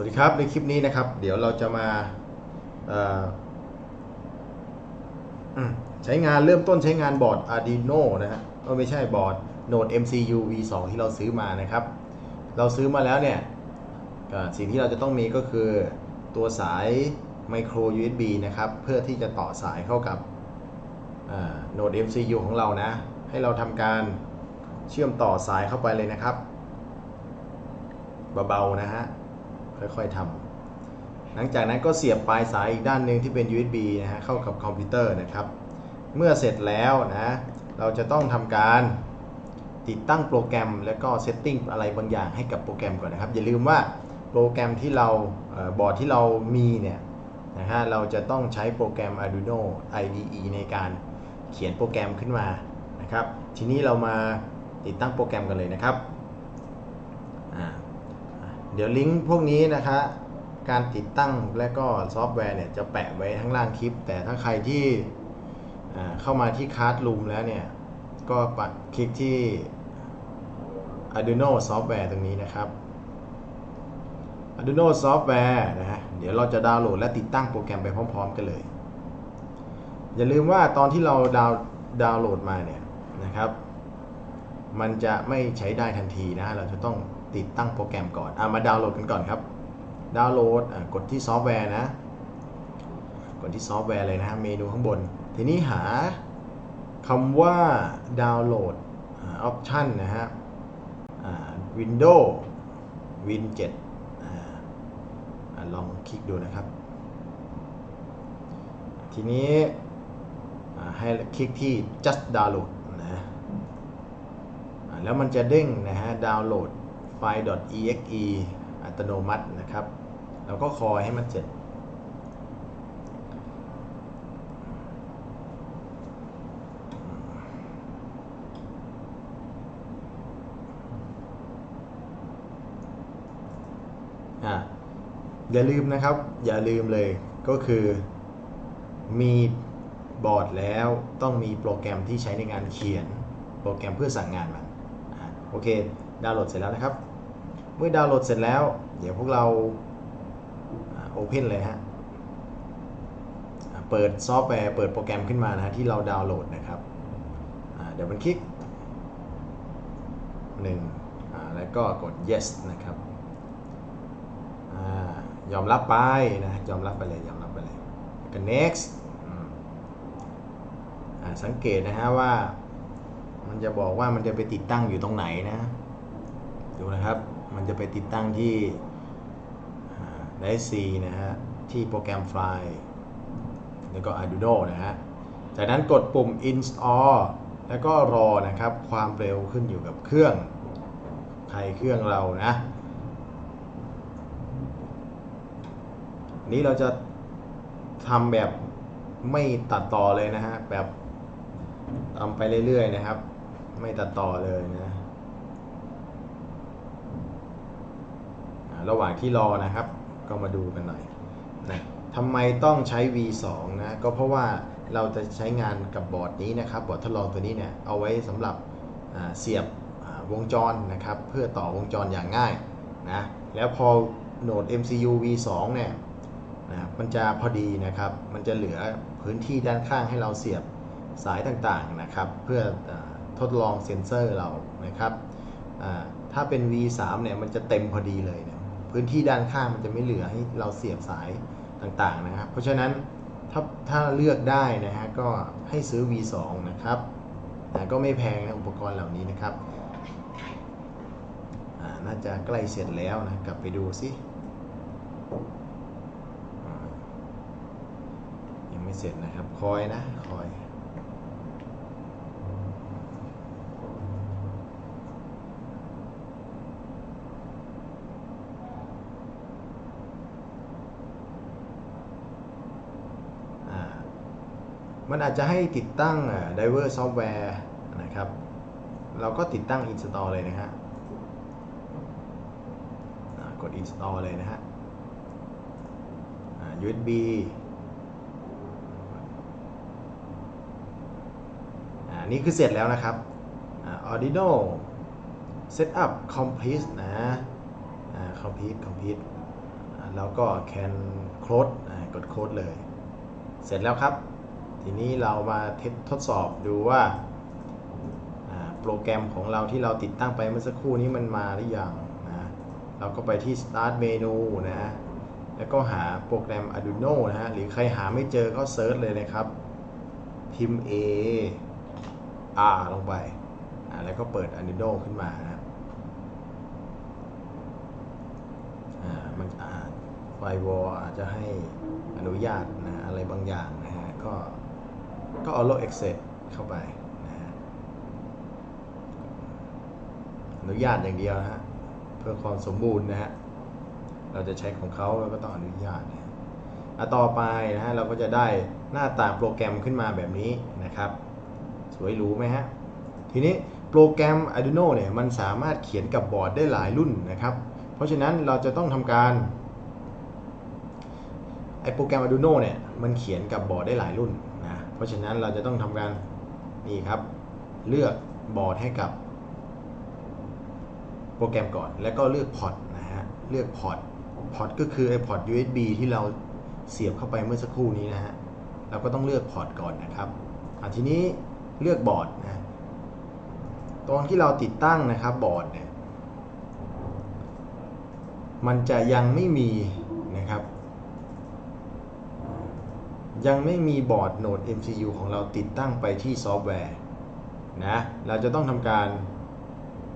สวัสดีครับในคลิปนี้นะครับ เดี๋ยวเราจะมาใช้งานเริ่มต้นใช้งานบอร์ด Arduino นะฮะก็ไม่ใช่บอร์ด Node MCU V2 ที่เราซื้อมานะครับ เราซื้อมาแล้วเนี่ยสิ่งที่เราจะต้องมีก็คือตัวสาย micro USB นะครับ เพื่อที่จะต่อสายเข้ากับ Node MCU ของเรานะ ให้เราทำการเชื่อมต่อสายเข้าไปเลยนะครับเบาๆนะฮะ ค่อยๆทำหลังจากนั้นก็เสียบปลายสายอีกด้านหนึ่งที่เป็น USB นะฮะเข้ากับคอมพิวเตอร์นะครับ เมื่อเสร็จแล้วนะเราจะต้องทำการติดตั้งโปรแกรมและก็เซตติ้งอะไรบางอย่างให้กับโปรแกรมก่อนนะครับ อย่าลืมว่าโปรแกรมที่เราบอร์ดที่เรามีเนี่ยนะฮะเราจะต้องใช้โปรแกรม Arduino IDE ในการเขียนโปรแกรมขึ้นมานะครับ ทีนี้เรามาติดตั้งโปรแกรมกันเลยนะครับอ่า เดี๋ยวลิงก์พวกนี้นะคะ การติดตั้งและก็ซอฟต์แวร์เนี่ยจะแปะไว้ข้งล่างคลิป แต่ถ้าใครที่เข้ามาที่ค a s t r o o m แล้วเนี่ย ก็ปัดคลิกที่ Arduino Software ตรงนี้นะครับ Arduino Software นะฮะเดี๋ยวเราจะดาวน์โหลดและติดตั้งโปรแกรมไปพร้อม ๆ กันเลย อย่าลืมว่าตอนที่เราดาวดาวน์โหลดมาเนี่ยนะครับ มันจะไม่ใช้ได้ทันทีนะ เราจะต้อง ติดตั้งโปรแกรมก่อนอามาดาวน์โหลดกันก่อนครับ ดาวน์โหลดกดที่ซอฟต์แวร์นะ กดที่ซอฟต์แวร์เลยนะเมนูข้างบน ทีนี้หาคำว่าดาวน์โหลดออปชันนะฮะวินโดว์วิน7อ่าอะลองคลิกดูนะครับ ทีนี้ให้คลิกที่ just download นะแล้วมันจะเด้งนะฮะดาวน์โหลด ไฟล์ .exe อัตโนมัตินะครับ แล้วก็คอยให้มันเสร็จ อย่าลืมนะครับ อย่าลืมเลยก็คือมีบอร์ดแล้วต้องมีโปรแกรมที่ใช้ในงานเขียน โปรแกรมเพื่อสั่งงานมันโอเค ดาวน์โหลดเสร็จแล้วนะครับ เมื่อดาวน์โหลดเสร็จแล้ว เดี๋ยวพวกเราโอเพนเลยฮะ เปิดซอฟต์แวร์ เปิดโปรแกรมขึ้นมานะฮะที่เราดาวน์โหลดนะครับเดี๋ยวมันคลิกหนึ่งแล้วก็กด yes นะครับอยอมรับไปนะ ยอมรับไปเลย ยอมรับไปเลยก็ next สังเกตนะฮะว่า มันจะบอกว่ามันจะไปติดตั้งอยู่ตรงไหนนะ ดูนะครับ มันจะไปติดตั้งที่ไดซีนะฮะ ที่โปรแกรมไฟล์แล้วก็ Arduino นะฮะ จากนั้นกดปุ่ม install แล้วก็รอนะครับ ความเร็วขึ้นอยู่กับเครื่อง ใครเครื่องเรานะ นี้เราจะทำแบบไม่ตัดต่อเลยนะฮะ แบบทำไปเรื่อยๆนะครับ ไม่ตัดต่อเลยนะอ่า ระหว่างที่รอนะครับ ก็มาดูกันหน่อยนะทำไมต้องใช้ V2 นะก็เพราะว่าเราจะใช้งานกับบอร์ดนี้นะครับบอร์ดทดลองตัวนี้เนี่ยเอาไว้สำหรับเสียบวงจรนะครับ เพื่อต่อวงจรอย่างง่ายนะแล้วพอโหนด MCU V2 เนี่ยนะมันจะพอดีนะครับ มันจะเหลือพื้นที่ด้านข้างให้เราเสียบสายต่างๆนะครับ เพื่ออทดลองเซ็นเซอร์เรานะครับถ้าเป็น V3 เนี่ยมันจะเต็มพอดีเลยนี่ย พื้นที่ด้านข้างมันจะไม่เหลือให้เราเสียบสายต่างๆนะครับ เพราะฉะนั้นถ้าถ้าเลือกได้นะฮะก็ให้ซื้อ V2 นะครับแต่ก็ไม่แพงนะอุปกรณ์เหล่านี้นะครับอ่าน่าจะใกล้เสร็จแล้วนะกลับไปดูสิยังไม่เสร็จนะครับคอยนะคอย มันอาจจะให้ติดตั้ง Diver Software นะครับ เราก็ติดตั้ง Install เลยนะฮะกด Install เลยนะฮะ USB อ่านี่คือเสร็จแล้วนะครับ Arduino Setup Complete นะ Complete Complete แล้วก็ can close กด close เลย เสร็จแล้วครับ ทีนี้เรามาทดสอบดูว่าโปรแกรมของเราที่เราติดตั้งไปเมื่อสักครู่นี้มันมาหรือยังนะเราก็ไปที่ start menu นะแล้วก็หาโปรแกรม Arduino นะฮะหรือใครหาไม่เจอก็เซิร์ชเลยนะครับพิมพ์ A R ลงไปอ่าแล้วก็เปิด Arduino ขึ้นมานะครับอ่ามันอ่าไฟวอลอาจจะให้อนุญาตนะอะไรบางอย่างนะฮะก็ ก็ Allow Access เข้าไปนะฮะอนุญาตอย่างเดียวนะฮะเพื่อความสมบูรณ์นะฮะเราจะใช้ของเขาเราก็ต้องอนุญาตนะฮะอะต่อไปนะฮะเราก็จะได้หน้าตาโปรแกรมขึ้นมาแบบนี้นะครับ สวยหรูไหมฮะทีนี้โปรแกรม Arduino เนี่ยมันสามารถเขียนกับบอร์ดได้หลายรุ่นนะครับ เพราะฉะนั้นเราจะต้องทำการไอโปรแกรม Arduino เนี่ยมันเขียนกับบอร์ดได้หลายรุ่น เพราะฉะนั้นเราจะต้องทำการนี่ครับ เลือกบอร์ดให้กับโปรแกรมก่อน แล้วก็เลือกพอร์ตนะฮะ เลือกพอร์ต พอร์ตก็คือไอพอร์ต USB ที่เราเสียบเข้าไปเมื่อสักครู่นี้นะฮะ เราก็ต้องเลือกพอร์ตก่อนนะครับอะทีนี้เลือกบอร์ดนะ ตอนที่เราติดตั้งนะครับบอร์ดเนี่ย มันจะยังไม่มีนะครับ ยังไม่มีบอร์ดโหนด MCU ของเราติดตั้งไปที่ซอฟต์แวร์นะ เราจะต้องทำการ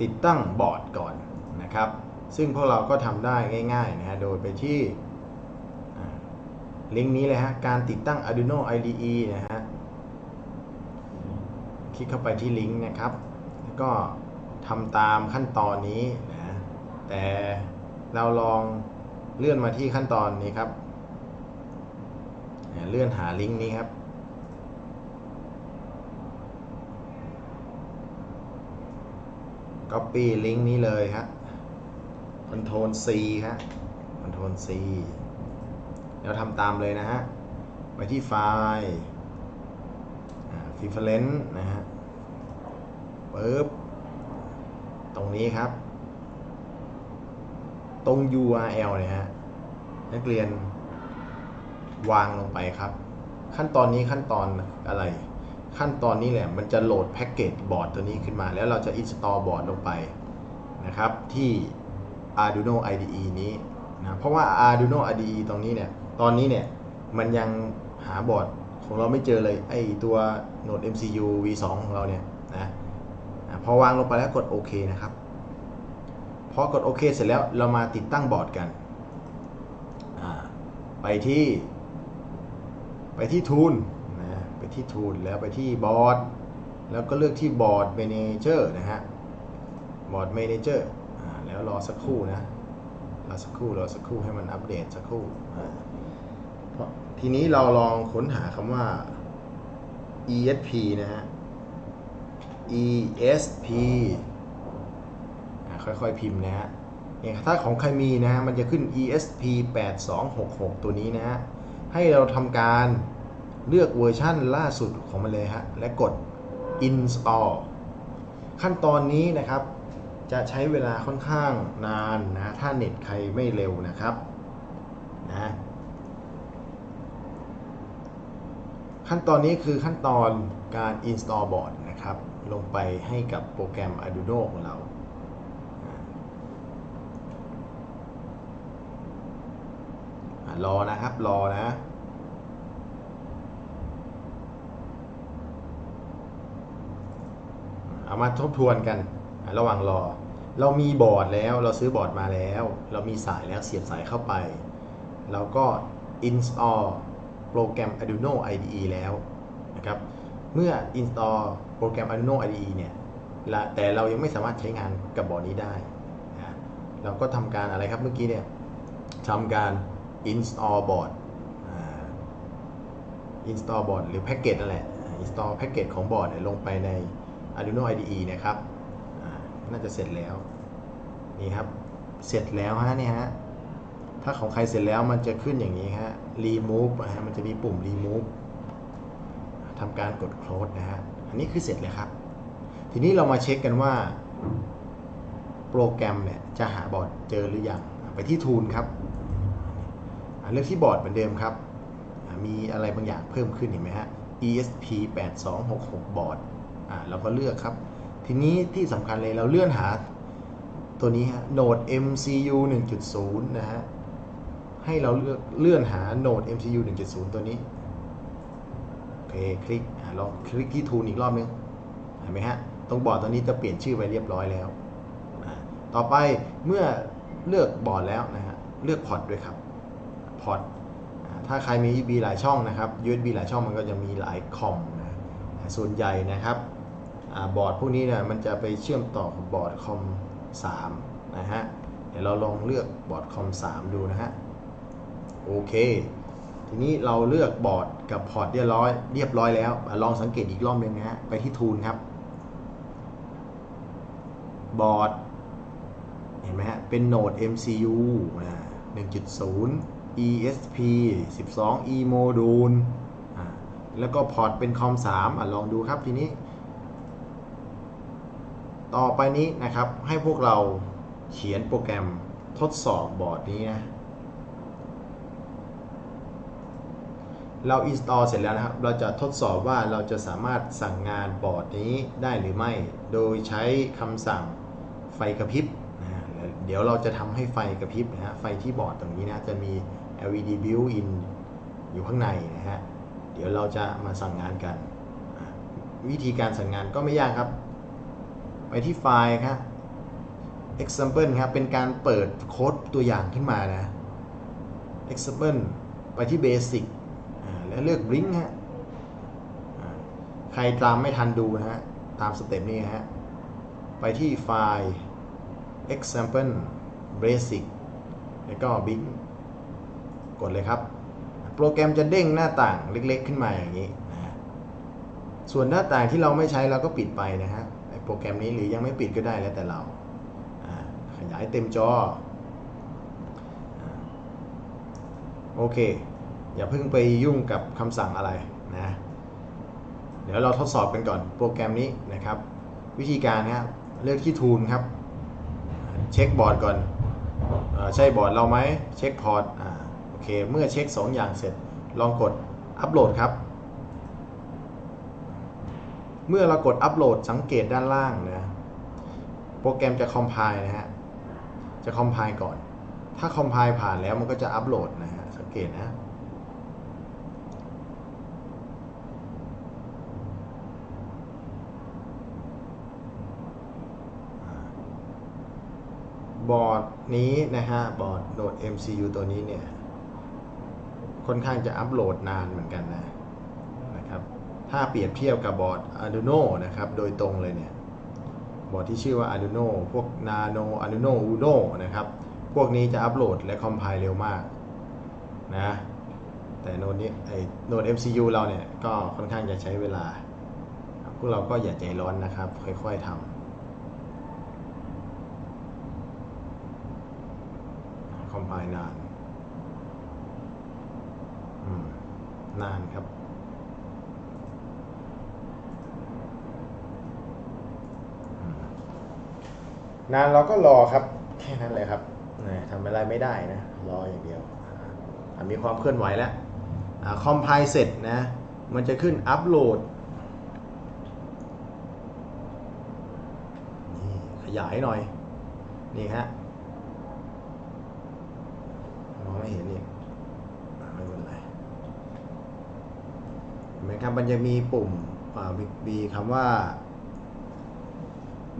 ติดตั้งบอร์ดก่อนนะครับ ซึ่งพวกเราก็ทำได้ง่ายๆนะฮะ โดยไปที่ลิงก์นี้เลยฮะ การติดตั้ง Arduino IDE นะฮะ คลิกเข้าไปที่ลิงก์นะครับ แล้วก็ทำตามขั้นตอนนี้นะ แต่เราลองเลื่อนมาที่ขั้นตอนนี้ครับ เลื่อนหาลิงก์นี้ครับ Copy ลิงก์นี้เลยครับ Ctrl C ครับ Ctrl C แล้วทำตามเลยนะฮะ ไปที่ไฟล์ฟิฟเ r น n ์นะฮะปึ๊บ ตรงนี้ครับ ตรง URL เนี่ยฮะ นักเรียน วางลงไปครับ ขั้นตอนนี้ขั้นตอนอะไร ขั้นตอนนี้แหละมันจะโหลดแพ็กเกจบอร์ดตัวนี้ขึ้นมา แล้วเราจะ install บอร์ดลงไปนะครับ ที่ Arduino IDE นี้นะเพราะว่า Arduino IDE ตรงนี้เนี่ยตอนนี้เนี่ยมันยังหาบอร์ดของเราไม่เจอเลยไอตัวโหนด MCU V2 ของเราเนี่ยนะอะพอวางลงไปแล้วกดโอเคนะครับพอกดโอเคเสร็จแล้วเรามาติดตั้งบอร์ดกัน ไปที่ ไปที่ทูลนะไปที่ทูลแล้วไปที่บอร์ดแล้วก็เลือกที่บอร์ด Manager นะฮะบอร์ด Manager อ่าแล้วรอสักครู่นะรอสักครู่รอสักครู่ให้มันอัปเดตสักครู่อ่าเพราะทีนี้เราลองค้นหาคำว่า ESP นะฮะ ESP อ่าค่อยๆพิมพ์นะฮะอย่างถ้าของใครมีนะฮะมันจะขึ้น ESP 8266 ตัวนี้นะฮะ ให้เราทำการเลือกเวอร์ชั่นล่าสุดของมันเลยฮะ และกด install ขั้นตอนนี้นะครับ จะใช้เวลาค่อนข้างนานนะ ถ้าเน็ตใครไม่เร็วนะครับนะขั้นตอนนี้คือขั้นตอนการ install board นะครับ ลงไปให้กับโปรแกรม Arduino ของเราอะ รอนะครับ รอนะ เอามาทบทวนกัน ระหว่างรอ เรามีบอร์ดแล้ว เราซื้อบอร์ดมาแล้ว เรามีสายแล้วเสียบสายเข้าไป เราก็ install โปรแกรม Arduino IDE แล้วนะครับ เมื่อ install โปรแกรม Arduino IDE เนี่ย แต่เรายังไม่สามารถใช้งานกับบอร์ดนี้ได้ เราก็ทำการอะไรครับเมื่อกี้เนี่ยทำการ install board อ่า install board หรือแพ็กเกจนั่นแหละ install แพ็กเกจของบอร์ดเนี่ยลงไปใน Arduino IDE นะครับอ่าน่าจะเสร็จแล้ว นี่ครับ เสร็จแล้วฮะนี่ฮะ ถ้าของใครเสร็จแล้วมันจะขึ้นอย่างนี้ฮะ remove ฮะมันจะมีปุ่ม remove ทำการกด close นะฮะ อันนี้คือเสร็จเลยครับ ทีนี้เรามาเช็คกันว่า โปรแกรมเนี่ยจะหาบอร์ดเจอหรือยัง ไปที่ tool ครับ เลือกที่บอร์ดเหมือนเดิมครับ มีอะไรบางอย่างเพิ่มขึ้นเห็นไหมฮะ ESP 8266 บอร์ดอ่าเราก็เลือกครับ ทีนี้ที่สำคัญเลยเราเลื่อนหาตัวนี้ฮะ Node MCU 1.0 นะฮะ ให้เราเลือกเลื่อนหา Node MCU 1.0 ตัวนี้ โอเค คลิกอ่าลองคลิกที่ทูนอีกรอบนึง เห็นไหมฮะ ตรงบอร์ดตัวนี้จะเปลี่ยนชื่อไปเรียบร้อยแล้ว ต่อไปเมื่อเลือกบอร์ดแล้วนะฮะ เลือกพอร์ตด้วยครับ พอร์ตถ้าใครมี USB หลายช่องนะครับ USB หลายช่องมันก็จะมีหลายคอมนะส่วนใหญ่นะครับอบอร์ดพวกนี้เนี่ยมันจะไปเชื่อมต่อกับบอร์ดคอม3นะฮะเดี๋ยวเราลองเลือกบอร์ดคอม3ดูนะฮะโอเค ทีนี้เราเลือกบอร์ดกับพอร์ตเรียบร้อยเรียบร้อยแล้ว ลองสังเกตอีกรอบหนึงนะฮะไปที่ทูลครับ บอร์ด เห็นไหมฮะเป็นโหนด MCU อ่า1.0 ESP 12 E Module แล้วก็พอร์ตเป็นคอม3อะลองดูครับทีนี้ ต่อไปนี้นะครับให้พวกเราเขียนโปรแกรมทดสอบบอร์ดนี้นะเรา install เสร็จแล้วนะครับ เราจะทดสอบว่าเราจะสามารถสั่งงานบอร์ดนี้ได้หรือไม่ โดยใช้คำสั่งไฟกระพริบนะเดี๋ยวเราจะทำให้ไฟกระพริบนะฮะ ไฟที่บอร์ดตรงนี้นะ จะมี LED built-in อยู่ข้างในนะฮะ เดี๋ยวเราจะมาสั่งงานกัน วิธีการสั่งงานก็ไม่ยากครับ ไปที่ไฟล์ครับ example ครับ เป็นการเปิดโค้ดตัวอย่างขึ้นมานะ example ไปที่ basic แล้วเลือก Blink ฮะใครตามไม่ทันดูนะฮะ ตามสเต็ปนี้ฮะ ไปที่ไฟล์ example basic แล้วก็ Blink กดเลยครับ โปรแกรมจะเด้งหน้าต่างเล็กๆ ขึ้นมาอย่างนี้นะฮะส่วนหน้าต่างที่เราไม่ใช้เราก็ปิดไปนะฮะโปรแกรมนี้หรือยังไม่ปิดก็ได้แล้วแต่เราขยายเต็มจออโอเค อย่าเพิ่งไปยุ่งกับคำสั่งอะไรนะ เดี๋ยวเราทดสอบกันก่อนโปรแกรมนี้นะครับ วิธีการนะครับเลือกที่ทูลครับ เช็คบอร์ดก่อนอใช่บอร์ดเราไหมเช็คพอร์ตอ่า เค เมื่อเช็ค 2 อย่างเสร็จ ลองกดอัปโหลดครับ เมื่อเรากดอัปโหลดสังเกตด้านล่างนะโปรแกรมจะคอมไพล์นะฮะ จะคอมไพล์ก่อน ถ้าคอมไพล์ผ่านแล้วมันก็จะอัปโหลดนะฮะ สังเกตนะบอร์ดนี้นะฮะบอร์ดโหลด MCU ตัวนี้เนี่ย ค่อนข้างจะอัปโหลดนานเหมือนกันนะนะครับ ถ้าเปรียบเทียบกับบอร์ด Arduino นะครับ โดยตรงเลยเนี่ย บอร์ดที่ชื่อว่า Arduino พวก Nano Arduino Uno นะครับ พวกนี้จะอัปโหลดและคอมไพล์เร็วมากนะ แต่โนดนี้ไอ้โนด MCU เราเนี่ย ก็ค่อนข้างจะใช้เวลา พวกเราก็อย่าใจร้อนนะครับ ค่อยๆทำคอมไพล์นานอืม นานครับ นานเราก็รอครับ แค่นั้นเลยครับทำอะไรไม่ได้นะ รออย่างเดียว มีความเคลื่อนไหวแล้วคอมไพล์เสร็จนะ มันจะขึ้นอัปโหลดนี่ขยายหน่อย นี่ฮะมองไม่เห็นอีกอะไม่เป็นไรเห็ นไหมครับ มันจะมีปุ่มอ่ามีมีคำว่า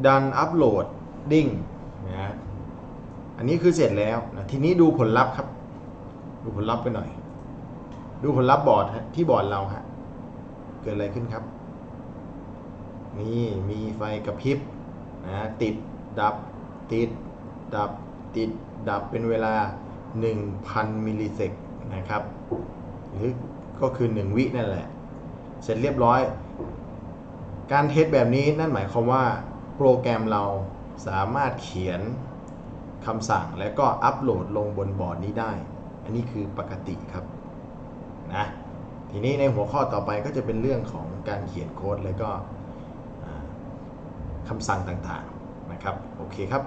ดันอัปโหลดดิ้งนะฮะอันนี้คือเสร็จแล้วนะทีนี้ดูผลลัพธ์ครับ ดูผลลัพธ์ไปหน่อย ดูผลลัพธ์บอร์ดฮะที่บอร์ดเราฮะเกิดอะไรขึ้นครับ นี่มีไฟกระพริบนะติดดับติดดับติดดับเป็นเวลา 1,000 มิลลิเซกนะครับ หรือก็คือ 1 วินั่นแหละ เสร็จเรียบร้อย การเทสแบบนี้นั่นหมายความว่าโปรแกรมเราสามารถเขียนคำสั่งและก็อัปโหลดลงบนบอร์ดนี้ได้ อันนี้คือปกติครับนะทีนี้ในหัวข้อต่อไปก็จะเป็นเรื่องของการเขียนโค้ดแล้วก็คำสั่งต่างๆนะครับ โอเคครับ